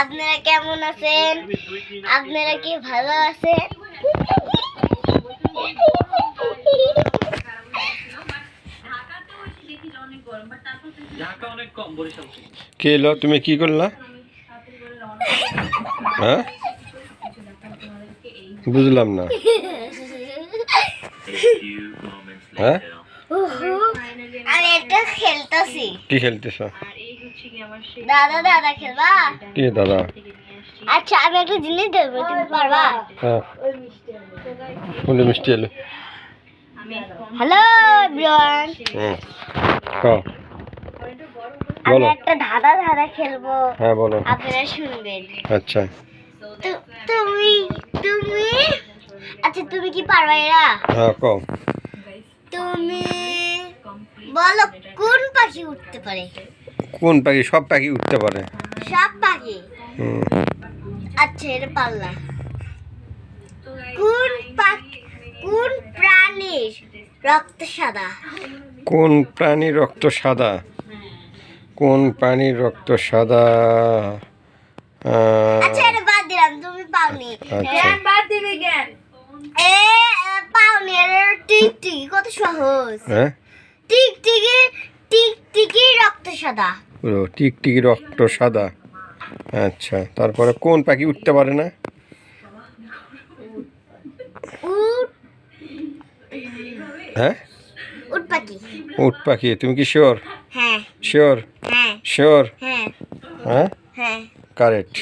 আপনারা কেমন আছেন? আপনারা কি ভালো আছেন। কে এলো তুমি কি করলা? হ্যাঁ? বুঝলাম না। হ্যাঁ? আমি এটা খেলতেছি। কি খেলতেছ? দাদা দাদা খেলবা কি দাদা? আচ্ছা আমি একটা জিনিস দেবো তুমি পারবা? হ্যাঁ। কোনটা মিষ্টি এলো। হ্যালো এভরিওয়ান হুম বলো। একটা ধাঁধা ধাঁধা খেলব। হ্যাঁ বলো। আপনারা শুনবেন। আচ্ছা। তুমি তুমি? আচ্ছা তুমি কি পারবা এরা? হ্যাঁ কও তুমি বলো কোন পাখি উঠতে পারে? কোন পাখি? সব পাখি উঠতে পারে। সব পাখি? আচ্ছা এটা পারলাম কোন পাখি কোন প্রাণীর রক্ত সাদা? কোন প্রাণীর রক্ত সাদা? কোন প্রাণীর রক্ত সাদা? আচ্ছা এটা বাদ দিলাম তুমি পাওনি। আচ্ছা। এ এ, পাওনি এটা টিকটিকি কত সহজ। হ্যাঁ? টিকটিকি টিকটিকি রক্ত সাদা। ও টিকটিকি রক্ত সাদা। আচ্ছা তারপরে কোন পাখি উঠতে পারে না? হ্যাঁ? উট পাখি। উট পাখি তুমি কি শিওর? হ্যাঁ। শিওর? হ্যাঁ। শিওর? হ্যাঁ। হ্যাঁ? হ্যাঁ। কারেক্ট।